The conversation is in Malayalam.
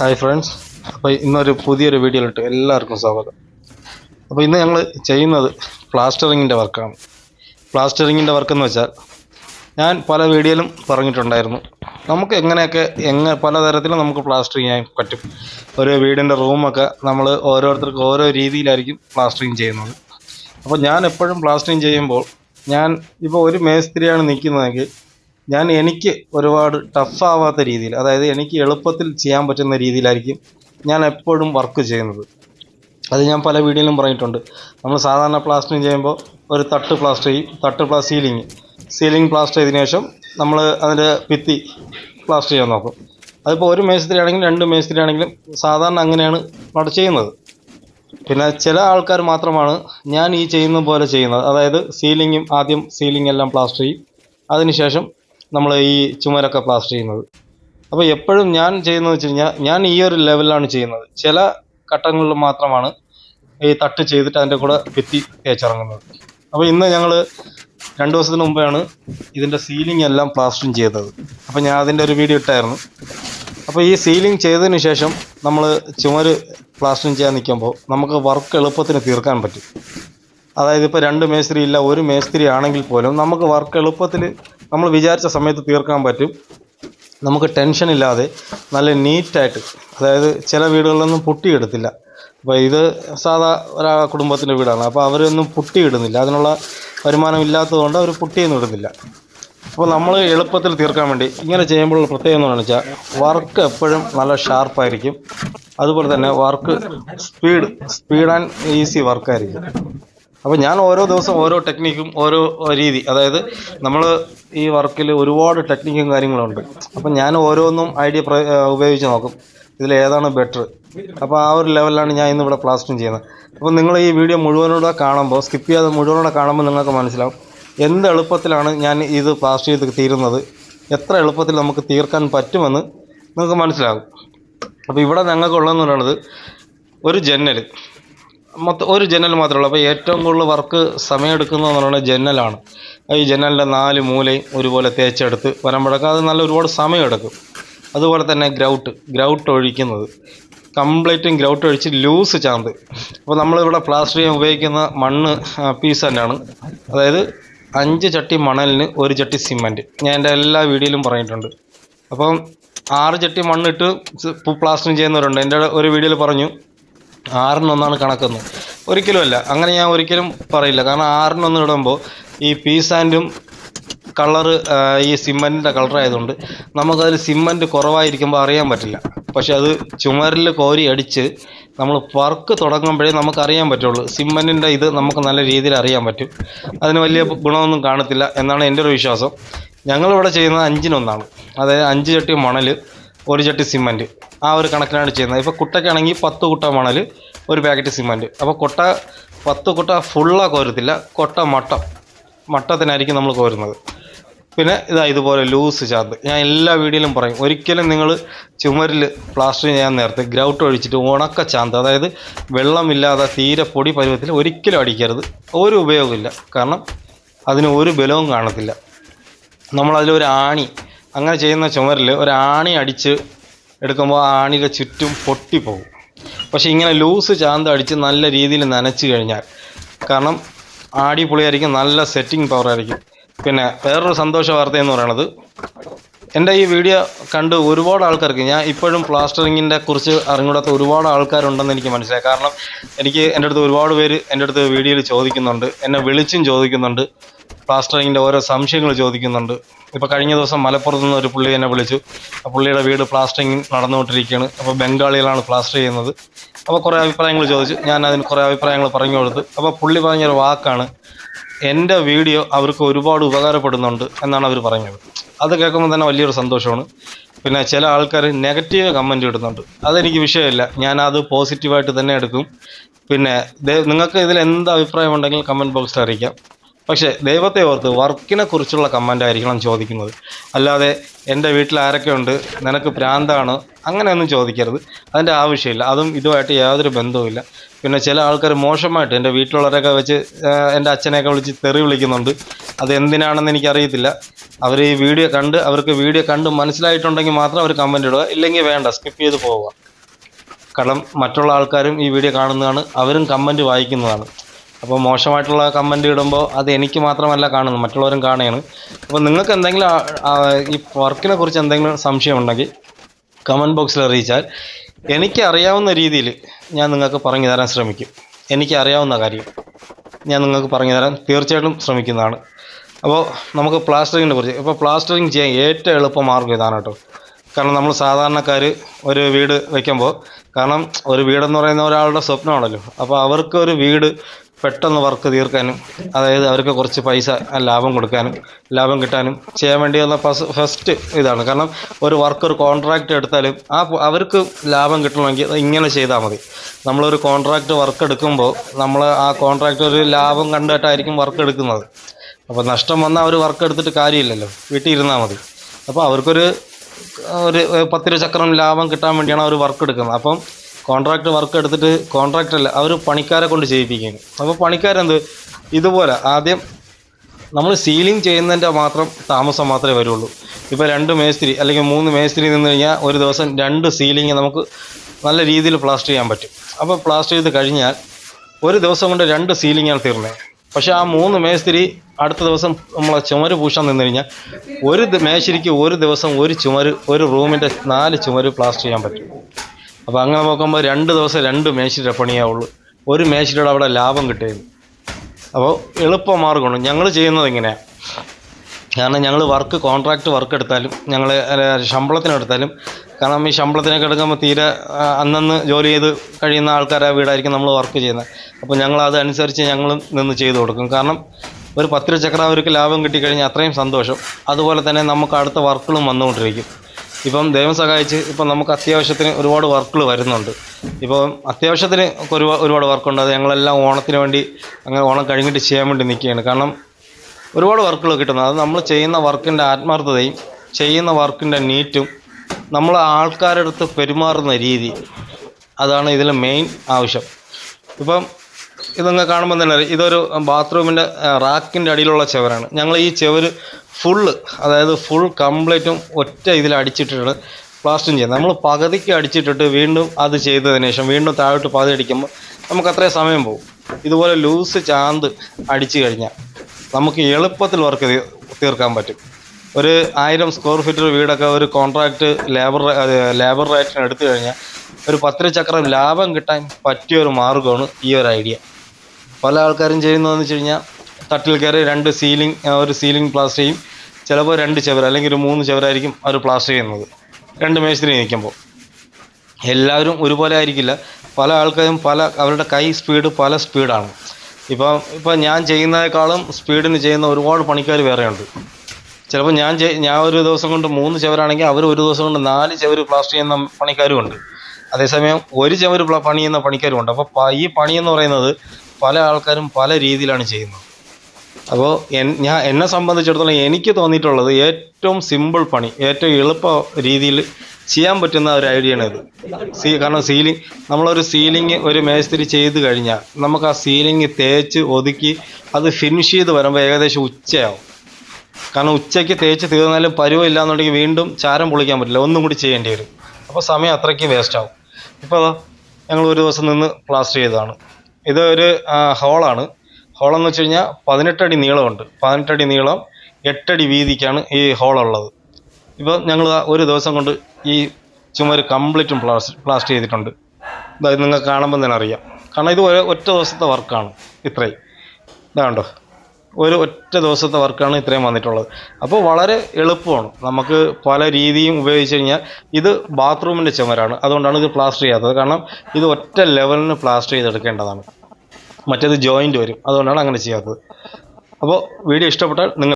ഹായ് ഫ്രണ്ട്സ് അപ്പോൾ ഇന്നൊരു പുതിയൊരു വീഡിയോ വീഡിയോയിലിട്ട് എല്ലാവർക്കും സ്വാഗതം. അപ്പോൾ ഇന്ന് ഞങ്ങൾ ചെയ്യുന്നത് പ്ലാസ്റ്ററിങ്ങിന്റെ വർക്കാണ്. പ്ലാസ്റ്ററിങ്ങിന്റെ വർക്കെന്ന് വെച്ചാൽ ഞാൻ പല വീഡിയോയിലും പറഞ്ഞിട്ടുണ്ടായിരുന്നു. നമുക്ക് എങ്ങനെയൊക്കെ എങ്ങനെ പലതരത്തിലും നമുക്ക് പ്ലാസ്റ്ററിങ് ചെയ്യാൻ പറ്റും. ഒരു വീടിന്റെ റൂമൊക്കെ നമ്മൾ ഓരോരുത്തർക്ക് ഓരോ രീതിയിലായിരിക്കും പ്ലാസ്റ്ററിങ് ചെയ്യുന്നത്. അപ്പോൾ ഞാൻ എപ്പോഴും പ്ലാസ്റ്ററിങ് ചെയ്യുമ്പോൾ ഞാൻ ഇപ്പോൾ ഒരു മേസ്ത്രിയാണ് നിൽക്കുന്നതെങ്കിൽ ഞാൻ എനിക്ക് ഒരുപാട് ടഫ് രീതിയിൽ അതായത് എനിക്ക് എളുപ്പത്തിൽ ചെയ്യാൻ പറ്റുന്ന രീതിയിലായിരിക്കും ഞാൻ എപ്പോഴും വർക്ക് ചെയ്യുന്നത്. അത് ഞാൻ പല വീഡിയോയിലും പറഞ്ഞിട്ടുണ്ട്. നമ്മൾ സാധാരണ പ്ലാസ്റ്ററിങ് ചെയ്യുമ്പോൾ ഒരു തട്ട് പ്ലാസ്റ്റർ ചെയ്യും. തട്ട് പ്ലാസ് സീലിംഗ് സീലിംഗ് പ്ലാസ്റ്റർ ചെയ്തതിനു ശേഷം നമ്മൾ അതിന്റെ ഭിത്തി പ്ലാസ്റ്റർ ചെയ്യാൻ നോക്കും. അതിപ്പോൾ ഒരു മേസ്തിരി ആണെങ്കിലും രണ്ട് മേസ്തിരി ആണെങ്കിലും സാധാരണ അങ്ങനെയാണ് അവിടെ ചെയ്യുന്നത്. പിന്നെ ചില ആൾക്കാർ മാത്രമാണ് ഞാൻ ഈ ചെയ്യുന്ന പോലെ ചെയ്യുന്നത്. അതായത് സീലിങ്ങും ആദ്യം സീലിംഗ് എല്ലാം പ്ലാസ്റ്റർ ചെയ്യും. അതിനുശേഷം നമ്മൾ ഈ ചുമരൊക്കെ പ്ലാസ്റ്റർ ചെയ്യുന്നത്. അപ്പോൾ എപ്പോഴും ഞാൻ ചെയ്യുന്നത് വെച്ച് കഴിഞ്ഞാൽ ഞാൻ ഈ ഒരു ലെവലിലാണ് ചെയ്യുന്നത്. ചില ഘട്ടങ്ങളിൽ മാത്രമാണ് ഈ തട്ട് ചെയ്തിട്ട് അതിന്റെ കൂടെ ഭിത്തി തേച്ചിറങ്ങുന്നത്. അപ്പോൾ ഇന്ന് ഞങ്ങൾ രണ്ട് ദിവസത്തിന് മുമ്പാണ് ഇതിന്റെ സീലിംഗ് എല്ലാം പ്ലാസ്റ്ററിങ് ചെയ്തത്. അപ്പോൾ ഞാൻ അതിന്റെ ഒരു വീഡിയോ ഇട്ടായിരുന്നു. അപ്പോൾ ഈ സീലിംഗ് ചെയ്തതിന് ശേഷം നമ്മൾ ചുമര് പ്ലാസ്റ്ററിങ് ചെയ്യാൻ നിൽക്കുമ്പോൾ നമുക്ക് വർക്ക് എളുപ്പത്തിന് തീർക്കാൻ പറ്റും. അതായത് ഇപ്പോൾ രണ്ട് മേസ്ത്രി ഇല്ല ഒരു മേസ്ത്രി ആണെങ്കിൽ പോലും നമുക്ക് വർക്ക് എളുപ്പത്തിൽ നമ്മൾ വിചാരിച്ച സമയത്ത് തീർക്കാൻ പറ്റും. നമുക്ക് ടെൻഷൻ ഇല്ലാതെ നല്ല നീറ്റായിട്ട് അതായത് ചില വീടുകളിലൊന്നും പൊട്ടിയെടുത്തില്ല. അപ്പോൾ ഇത് സാധാ ഒരാ കുടുംബത്തിന്റെ വീടാണ്. അപ്പോൾ അവരൊന്നും പുട്ടിയിടുന്നില്ല. അതിനുള്ള വരുമാനം ഇല്ലാത്തതുകൊണ്ട് അവർ പുട്ടിയൊന്നും ഇടുന്നില്ല. അപ്പോൾ നമ്മൾ എളുപ്പത്തിൽ തീർക്കാൻ വേണ്ടി ഇങ്ങനെ ചെയ്യുമ്പോഴുള്ള പ്രത്യേകത എന്ന് വെച്ചാൽ വർക്ക് എപ്പോഴും നല്ല ഷാർപ്പായിരിക്കും അതുപോലെ തന്നെ work speed speed and easy വർക്കായിരിക്കും അപ്പോൾ ഞാൻ ഓരോ ദിവസം ഓരോ ടെക്നിക്കും ഓരോ രീതി. അതായത് നമ്മൾ ഈ വർക്കിൽ ഒരുപാട് ടെക്നിക്കും കാര്യങ്ങളുണ്ട്. അപ്പം ഞാൻ ഓരോന്നും ഐഡിയ ഉപയോഗിച്ച് നോക്കും. ഇതിൽ ഏതാണ് ബെറ്റർ അപ്പോൾ ആ ഒരു ലെവലിലാണ് ഞാൻ ഇന്ന് ഇവിടെ പ്ലാസ്റ്ററിങ് ചെയ്യുന്നത്. അപ്പോൾ നിങ്ങൾ ഈ വീഡിയോ മുഴുവനോടെ കാണുമ്പോൾ സ്കിപ്പ് ചെയ്യാതെ മുഴുവനോടെ കാണുമ്പോൾ നിങ്ങൾക്ക് മനസ്സിലാവും എന്ത് എളുപ്പത്തിലാണ് ഞാൻ ഇത് പ്ലാസ്റ്റ് ചെയ്ത് തീരുന്നത് എത്ര എളുപ്പത്തിൽ നമുക്ക് തീർക്കാൻ പറ്റുമെന്ന് നിങ്ങൾക്ക് മനസ്സിലാകും. അപ്പോൾ ഇവിടെ ഞങ്ങൾക്കുള്ളതെന്ന് പറയുന്നത് ഒരു ജന്നൽ മൊത്തം ഒരു ജനൽ മാത്രമേ ഉള്ളൂ. അപ്പോൾ ഏറ്റവും കൂടുതൽ വർക്ക് സമയമെടുക്കുന്നതെന്ന് പറയുന്നത് ജനലാണ്. ഈ ജനലിന്റെ നാല് മൂലയും ഒരുപോലെ തേച്ചെടുത്ത് വരമ്പഴക്കം അത് നല്ല ഒരുപാട് സമയമെടുക്കും. അതുപോലെ തന്നെ ഗ്രൗട്ട് ഗ്രൗട്ട് ഒഴിക്കുന്നത്. കംപ്ലീറ്റും ഗ്രൗട്ട് ഒഴിച്ച് ലൂസ് ചാന്ത്. അപ്പോൾ നമ്മളിവിടെ പ്ലാസ്റ്റർ ചെയ്യാൻ ഉപയോഗിക്കുന്ന മണ്ണ് പീസ് തന്നെയാണ്. അതായത് അഞ്ച് ചട്ടി മണലിന് ഒരു ചട്ടി സിമന്റ് ഞാൻ എന്റെ എല്ലാ വീഡിയോയിലും പറഞ്ഞിട്ടുണ്ട്. അപ്പം ആറ് ചട്ടി മണ്ണിട്ട് പ്ലാസ്റ്ററിങ് ചെയ്യുന്നവരുണ്ട്. എന്റെ ഒരു വീഡിയോയിൽ പറഞ്ഞു ആറിനൊന്നാണ് കണക്കെന്ന്. ഒരിക്കലും അല്ല. അങ്ങനെ ഞാൻ ഒരിക്കലും പറയില്ല. കാരണം ആറിനൊന്ന് ഇടുമ്പോൾ ഈ പീസ് ആൻഡും കളറ് ഈ സിമ്മന്റിന്റെ കളറായതുകൊണ്ട് നമുക്കതിൽ സിമ്മന്റ് കുറവായിരിക്കുമ്പോൾ അറിയാൻ പറ്റില്ല. പക്ഷെ അത് ചുമരിൽ കോരി അടിച്ച് നമ്മൾ വർക്ക് തുടങ്ങുമ്പോഴേ നമുക്ക് അറിയാൻ പറ്റുള്ളൂ. സിമ്മന്റിന്റെ ഇത് നമുക്ക് നല്ല രീതിയിൽ അറിയാൻ പറ്റും. അതിന് വലിയ ഗുണമൊന്നും കാണത്തില്ല എന്നാണ് എന്റെ ഒരു വിശ്വാസം. ഞങ്ങളിവിടെ ചെയ്യുന്നത് അഞ്ചിനൊന്നാണ്. അതായത് അഞ്ച് ചട്ടി മണൽ ഒരു ചട്ടി സിമന്റ് ആ ഒരു കണക്കിനാണ് ചെയ്യുന്നത്. ഇപ്പോൾ കുട്ടയ്ക്കാണെങ്കിൽ പത്ത് കുട്ട മണൽ ഒരു പാക്കറ്റ് സിമന്റ് അപ്പോൾ കൊട്ട പത്ത് കുട്ട ഫുള്ളാണ് കോരത്തില്ല. കൊട്ട മട്ടം. മട്ടത്തിനായിരിക്കും നമ്മൾ കോരുന്നത്. പിന്നെ ഇതാ ഇതുപോലെ ലൂസ് ചാന്ത് ഞാൻ എല്ലാ വീഡിയോയിലും പറയും ഒരിക്കലും നിങ്ങൾ ചുമരിൽ പ്ലാസ്റ്റർ ചെയ്യാൻ നേരത്തെ ഗ്രൗട്ട് ഒഴിച്ചിട്ട് ഉണക്ക ചാന്ത് അതായത് വെള്ളമില്ലാതെ തീരെ പൊടി പരുവത്തിൽ ഒരിക്കലും അടിക്കരുത്. ഒരു ഉപയോഗമില്ല കാരണം അതിന് ഒരു ബലവും കാണത്തില്ല. നമ്മളതിലൊരു ആണി അങ്ങനെ ചെയ്യുന്ന ചുമരിൽ ഒരു ആണി അടിച്ച് എടുക്കുമ്പോൾ ആ ആണിയുടെ ചുറ്റും പൊട്ടിപ്പോകും പക്ഷെ ഇങ്ങനെ ലൂസ് ചാന്ത അടിച്ച് നല്ല രീതിയിൽ നനച്ച് കഴിഞ്ഞാൽ കാരണം ആടി പൊളിയായിരിക്കും നല്ല സെറ്റിംഗ് പവർ ആയിരിക്കും. പിന്നെ വേറൊരു സന്തോഷ വാർത്ത എന്ന് പറയുന്നത് എന്റെ ഈ വീഡിയോ കണ്ട് ഒരുപാട് ആൾക്കാർക്ക് ഞാൻ ഇപ്പോഴും പ്ലാസ്റ്ററിങ്ങിന്റെ കുറിച്ച് അറിഞ്ഞൂടാത്ത ഒരുപാട് ആൾക്കാരുണ്ടെന്ന് എനിക്ക് മനസ്സിലായി. കാരണം എനിക്ക് എന്റെ അടുത്ത് ഒരുപാട് പേര് എന്റെ അടുത്ത് വീഡിയോയിൽ ചോദിക്കുന്നുണ്ട് എന്നെ വിളിച്ചും ചോദിക്കുന്നുണ്ട്. പ്ലാസ്റ്ററിങ്ങിന്റെ ഓരോ സംശയങ്ങൾ ചോദിക്കുന്നുണ്ട്. ഇപ്പോൾ കഴിഞ്ഞ ദിവസം മലപ്പുറത്ത് നിന്ന് ഒരു പുള്ളി എന്നെ വിളിച്ചു. ആ പുള്ളിയുടെ വീട് പ്ലാസ്റ്ററിങ് നടന്നുകൊണ്ടിരിക്കുകയാണ്. അപ്പോൾ ബംഗാളികളാണ് പ്ലാസ്റ്റർ ചെയ്യുന്നത്. അപ്പോൾ കുറേ അഭിപ്രായങ്ങൾ ചോദിച്ചു. ഞാൻ അതിന് കുറേ അഭിപ്രായങ്ങൾ പറഞ്ഞു കൊടുത്തു. അപ്പോൾ പുള്ളി പറഞ്ഞൊരു വാക്കാണ് എന്റെ വീഡിയോ അവർക്ക് ഒരുപാട് ഉപകാരപ്പെടുന്നുണ്ട് എന്നാണ് അവർ പറഞ്ഞത്. അത് കേൾക്കുമ്പോൾ തന്നെ വലിയൊരു സന്തോഷമാണ്. പിന്നെ ചില ആൾക്കാർ നെഗറ്റീവ് കമന്റ് ഇടുന്നുണ്ട്. അതെനിക്ക് വിഷയമില്ല. ഞാനത് പോസിറ്റീവായിട്ട് തന്നെ എടുക്കും. പിന്നെ നിങ്ങൾക്ക് ഇതിൽ എന്ത് അഭിപ്രായം ഉണ്ടെങ്കിൽ കമന്റ് ബോക്സിൽ അറിയിക്കാം. പക്ഷേ ദൈവത്തെ ഓർത്ത് വർക്കിനെ കുറിച്ചുള്ള കമന്റ് ആയിരിക്കണം ചോദിക്കുന്നത്. അല്ലാതെ എന്റെ വീട്ടിൽ ആരൊക്കെ ഉണ്ട് നിനക്ക് പ്രാന്താണ് അങ്ങനെയൊന്നും ചോദിക്കരുത്. അതിന്റെ ആവശ്യമില്ല. അതും ഇതുമായിട്ട് യാതൊരു ബന്ധവുമില്ല. പിന്നെ ചില ആൾക്കാർ മോശമായിട്ട് എന്റെ വീട്ടിലുള്ളവരൊക്കെ വെച്ച് എന്റെ അച്ഛനെയൊക്കെ വിളിച്ച് തെറി വിളിക്കുന്നുണ്ട്. അത് എന്തിനാണെന്ന് എനിക്കറിയത്തില്ല. അവർ ഈ വീഡിയോ കണ്ട് അവർക്ക് വീഡിയോ കണ്ട് മനസ്സിലായിട്ടുണ്ടെങ്കിൽ മാത്രം അവർ കമന്റ് ഇടുക. ഇല്ലെങ്കിൽ വേണ്ട സ്കിപ്പ് ചെയ്ത് പോവുക. കാരണം മറ്റുള്ള ആൾക്കാരും ഈ വീഡിയോ കാണുന്നതാണ് അവരും കമന്റ് വായിക്കുന്നതാണ്. അപ്പോൾ മോശമായിട്ടുള്ള കമന്റ് ഇടുമ്പോൾ അത് എനിക്ക് മാത്രമല്ല കാണുന്നത് മറ്റുള്ളവരും കാണുകയാണ്. അപ്പോൾ നിങ്ങൾക്ക് എന്തെങ്കിലും ഈ വർക്കിനെ കുറിച്ച് എന്തെങ്കിലും സംശയമുണ്ടെങ്കിൽ കമന്റ് ബോക്സിൽ അറിയിച്ചാൽ എനിക്ക് അറിയാവുന്ന രീതിയിൽ ഞാൻ നിങ്ങൾക്ക് പറഞ്ഞു തരാൻ ശ്രമിക്കും. എനിക്ക് അറിയാവുന്ന കാര്യം ഞാൻ നിങ്ങൾക്ക് പറഞ്ഞു തരാൻ തീർച്ചയായിട്ടും ശ്രമിക്കുന്നതാണ്. അപ്പോൾ നമുക്ക് പ്ലാസ്റ്ററിങ്ങിനെ കുറിച്ച് ഇപ്പോൾ പ്ലാസ്റ്ററിങ് ചെയ്യാൻ ഏറ്റവും എളുപ്പ മാർഗം ഇതാണ് കേട്ടോ. കാരണം നമ്മൾ സാധാരണക്കാർ ഒരു വീട് വയ്ക്കുമ്പോൾ കാരണം ഒരു വീടെന്ന് പറയുന്ന ഒരാളുടെ സ്വപ്നമാണല്ലോ. അപ്പോൾ അവർക്ക് ഒരു വീട് പെട്ടെന്ന് വർക്ക് തീർക്കാനും അതായത് അവർക്ക് കുറച്ച് പൈസ ലാഭം കൊടുക്കാനും ലാഭം കിട്ടാനും ചെയ്യാൻ വേണ്ടി വേണ്ടിയുള്ള ഫസ്റ്റ് ഇതാണ്. കാരണം ഒരു വർക്ക് ഒരു കോൺട്രാക്റ്റ് എടുത്താലും ആ അവർക്ക് ലാഭം കിട്ടണമെങ്കിൽ ഇങ്ങനെ ചെയ്താൽ മതി. നമ്മളൊരു കോൺട്രാക്റ്റ് വർക്ക് എടുക്കുമ്പോൾ നമ്മൾ ആ കോൺട്രാക്റ്റ് ഒരു ലാഭം കണ്ടിട്ടായിരിക്കും വർക്ക് എടുക്കുന്നത്. അപ്പോൾ നഷ്ടം വന്നാൽ അവർ വർക്ക് എടുത്തിട്ട് കാര്യമില്ലല്ലോ. വീട്ടിൽ ഇരുന്നാൽ മതി. അപ്പോൾ അവർക്കൊരു ഒരു പത്തിരു ചക്രം ലാഭം കിട്ടാൻ വേണ്ടിയാണ് അവർ വർക്ക് എടുക്കുന്നത്. അപ്പം കോൺട്രാക്ട് വർക്ക് എടുത്തിട്ട് കോൺട്രാക്റ്റ് അല്ല അവർ പണിക്കാരെ കൊണ്ട് ചെയ്യിപ്പിക്കുകയാണ്. അപ്പോൾ പണിക്കാരെന്ത്? ഇതുപോലെ ആദ്യം നമ്മൾ സീലിംഗ് ചെയ്യുന്നതിന്റെ മാത്രം താമസം മാത്രമേ വരുള്ളൂ. ഇപ്പോൾ രണ്ട് മേസ്തിരി അല്ലെങ്കിൽ മൂന്ന് മേസ്തിരി നിന്ന് കഴിഞ്ഞാൽ ഒരു ദിവസം രണ്ട് സീലിംഗ് നമുക്ക് നല്ല രീതിയിൽ പ്ലാസ്റ്റർ ചെയ്യാൻ പറ്റും. അപ്പോൾ പ്ലാസ്റ്റർ ചെയ്ത് കഴിഞ്ഞാൽ ഒരു ദിവസം കൊണ്ട് രണ്ട് സീലിംഗാണ് തീർന്നത് പക്ഷേ ആ മൂന്ന് മേസ്തിരി അടുത്ത ദിവസം നമ്മളെ ചുമര് പൂശാൻ നിന്ന് കഴിഞ്ഞാൽ ഒരു മേശരിക്ക് ഒരു ദിവസം ഒരു ചുമര് ഒരു റൂമിന്റെ നാല് ചുമര് പ്ലാസ്റ്റർ ചെയ്യാൻ പറ്റും. അപ്പോൾ അങ്ങനെ നോക്കുമ്പോൾ രണ്ട് ദിവസം രണ്ട് മേശിരിയുടെ പണിയാവുള്ളൂ ഒരു മേശിരിയുടെ അവിടെ ലാഭം കിട്ടിയത്. അപ്പോൾ എളുപ്പ മാർഗമാണ് ഞങ്ങൾ ചെയ്യുന്നത് ഇങ്ങനെയാണ് കാരണം ഞങ്ങൾ വർക്ക് കോൺട്രാക്റ്റ് വർക്ക് എടുത്താലും ഞങ്ങൾ ശമ്പളത്തിനെടുത്താലും കാരണം ഈ ശമ്പളത്തിനൊക്കെ എടുക്കുമ്പോൾ തീരെ അന്നന്ന് ജോലി ചെയ്ത് കഴിയുന്ന ആൾക്കാരെ വീടായിരിക്കും നമ്മൾ വർക്ക് ചെയ്യുന്നത്. അപ്പോൾ ഞങ്ങൾ അതനുസരിച്ച് ഞങ്ങളും നിന്ന് ചെയ്തു കൊടുക്കും. കാരണം ഒരു പത്ത് രൂപ ചക്രം അവർക്ക് ലാഭം കിട്ടിക്കഴിഞ്ഞാൽ അത്രയും സന്തോഷം. അതുപോലെ തന്നെ നമുക്ക് അടുത്ത വർക്കുകളും വന്നുകൊണ്ടിരിക്കും. ഇപ്പം ദൈവം സഹായിച്ച് ഇപ്പം നമുക്ക് അത്യാവശ്യത്തിന് ഒരുപാട് വർക്കുകൾ വരുന്നുണ്ട്. ഇപ്പം അത്യാവശ്യത്തിന് ഒരു ഒരുപാട് വർക്കുണ്ട്. അത് ഞങ്ങളെല്ലാം ഓണത്തിന് വേണ്ടി അങ്ങനെ ഓണം കഴിഞ്ഞിട്ട് ചെയ്യാൻ വേണ്ടി നിൽക്കുകയാണ്. കാരണം ഒരുപാട് വർക്കുകൾ കിട്ടുന്നത് അത് നമ്മൾ ചെയ്യുന്ന വർക്കിന്റെ ആത്മാർത്ഥതയും ചെയ്യുന്ന വർക്കിന്റെ നീറ്റും നമ്മൾ ആൾക്കാരുടെ അടുത്ത് പെരുമാറുന്ന രീതി അതാണ് ഇതിൽ മെയിൻ ആവശ്യം. ഇപ്പം ഇതങ്ങ് കാണുമ്പോൾ തന്നെ അറിയാം. ഇതൊരു ബാത്റൂമിന്റെ റാക്കിന്റെ അടിയിലുള്ള ചവരാണ്. ഞങ്ങൾ ഈ ചുവര് ഫുള്ള് അതായത് ഫുൾ കംപ്ലീറ്റും ഒറ്റ ഇതിൽ അടിച്ചിട്ടിട്ട് പ്ലാസ്റ്റും ചെയ്യുന്നത്. നമ്മൾ പകുതിക്ക് അടിച്ചിട്ടിട്ട് വീണ്ടും അത് ചെയ്തതിന് ശേഷം വീണ്ടും താഴോട്ട് പകുതി അടിക്കുമ്പോൾ നമുക്ക് അത്രയും സമയം പോകും. ഇതുപോലെ ലൂസ് ചാന്ത് അടിച്ചു കഴിഞ്ഞാൽ നമുക്ക് എളുപ്പത്തിൽ വർക്ക് തീർക്കാൻ പറ്റും. ഒരു ആയിരം സ്ക്വയർ ഫീറ്റ് വീടൊക്കെ ഒരു കോൺട്രാക്റ്റ് ലേബർ ലേബർ റേറ്റിന് എടുത്തു കഴിഞ്ഞാൽ ഒരു പത്തിര ചക്രം ലാഭം കിട്ടാൻ പറ്റിയ ഒരു മാർഗമാണ് ഈ ഒരു ഐഡിയ പല ആൾക്കാരും ചെയ്യുന്നതെന്ന് വെച്ച് കഴിഞ്ഞാൽ തട്ടിൽ കയറി രണ്ട് സീലിംഗ് ഒരു സീലിംഗ് പ്ലാസ്റ്റർ ചെയ്യും. ചിലപ്പോൾ രണ്ട് ചവർ അല്ലെങ്കിൽ ഒരു മൂന്ന് ചവരായിരിക്കും അവർ പ്ലാസ്റ്റർ ചെയ്യുന്നത്. രണ്ട് മേശത്തിന് നിൽക്കുമ്പോൾ എല്ലാവരും ഒരുപോലെ ആയിരിക്കില്ല. പല ആൾക്കാരും പല അവരുടെ കൈ സ്പീഡ് പല സ്പീഡാണ് ഇപ്പം ഇപ്പം ഞാൻ ചെയ്യുന്നതിനേക്കാളും സ്പീഡിന് ചെയ്യുന്ന ഒരുപാട് പണിക്കാർ വേറെയുണ്ട്. ചിലപ്പോൾ ഞാൻ ഞാൻ ഒരു ദിവസം കൊണ്ട് മൂന്ന് ചവരാണെങ്കിൽ അവർ ഒരു ദിവസം കൊണ്ട് നാല് ചവർ പ്ലാസ്റ്റർ ചെയ്യുന്ന പണിക്കാരുമുണ്ട്. അതേസമയം ഒരു ചവർ പണിയുന്ന പണിക്കാരുമുണ്ട്. അപ്പോൾ ഈ പണി എന്ന് പറയുന്നത് പല ആൾക്കാരും പല രീതിയിലാണ് ചെയ്യുന്നത്. അപ്പോൾ ഞാൻ എന്നെ സംബന്ധിച്ചിടത്തോളം എനിക്ക് തോന്നിയിട്ടുള്ളത് ഏറ്റവും സിമ്പിൾ പണി ഏറ്റവും എളുപ്പ രീതിയിൽ ചെയ്യാൻ പറ്റുന്ന ഒരു ഐഡിയയാണ് ഇത്. സീ കാരണം സീലിംഗ് നമ്മളൊരു സീലിംഗ് ഒരു മേസ്തിരി ചെയ്ത് കഴിഞ്ഞാൽ നമുക്ക് ആ സീലിംഗ് തേച്ച് ഒതുക്കി അത് ഫിനിഷ് ചെയ്ത് വരുമ്പോൾ ഏകദേശം ഉച്ചയാവും. കാരണം ഉച്ചയ്ക്ക് തേച്ച് തീർന്നാലും പരുവം ഇല്ലാന്നുണ്ടെങ്കിൽ വീണ്ടും ചാരം പൊളിക്കാൻ പറ്റില്ല ഒന്നും കൂടി ചെയ്യേണ്ടി വരും. അപ്പോൾ സമയം അത്രയ്ക്ക് വേസ്റ്റ് ആവും. ഇപ്പോൾ ഞങ്ങൾ ഒരു ദിവസം നിന്ന് പ്ലാസ്റ്റർ ചെയ്തതാണ്. ഇത് ഒരു ഹോളാണ്. ഹോളെന്ന് വെച്ച് കഴിഞ്ഞാൽ പതിനെട്ടടി നീളമുണ്ട്. പതിനെട്ടടി നീളം എട്ടടി വീതിക്കാണ് ഈ ഹോളുള്ളത്. ഇപ്പോൾ ഞങ്ങൾ ഒരു ദിവസം കൊണ്ട് ഈ ചുമര് കംപ്ലീറ്റും പ്ലാസ്റ്റ് പ്ലാസ്റ്റർ ചെയ്തിട്ടുണ്ട് അതായത് നിങ്ങൾക്ക് കാണുമ്പോൾ തന്നെ അറിയാം. കാരണം ഇത് ഒറ്റ ദിവസത്തെ വർക്കാണ് ഇത്രയും. ഇതാണ്ടോ ഒരു ഒറ്റ ദിവസത്തെ വർക്കാണ് ഇത്രയും വന്നിട്ടുള്ളത്. അപ്പോൾ വളരെ എളുപ്പമാണ്. നമുക്ക് പല രീതിയും ഉപയോഗിച്ച് കഴിഞ്ഞാൽ ഇത് ബാത്റൂമിന്റെ ചുമരാണ്. അതുകൊണ്ടാണ് ഇത് പ്ലാസ്റ്റർ ചെയ്യാത്തത്. കാരണം ഇത് ഒറ്റ ലെവലിന് പ്ലാസ്റ്റർ ചെയ്തെടുക്കേണ്ടതാണ്. മറ്റേത് ജോയിന്റ് വരും. അതുകൊണ്ടാണ് അങ്ങനെ ചെയ്യാത്തത്. അപ്പോൾ വീഡിയോ ഇഷ്ടപ്പെട്ടാൽ നിങ്ങൾ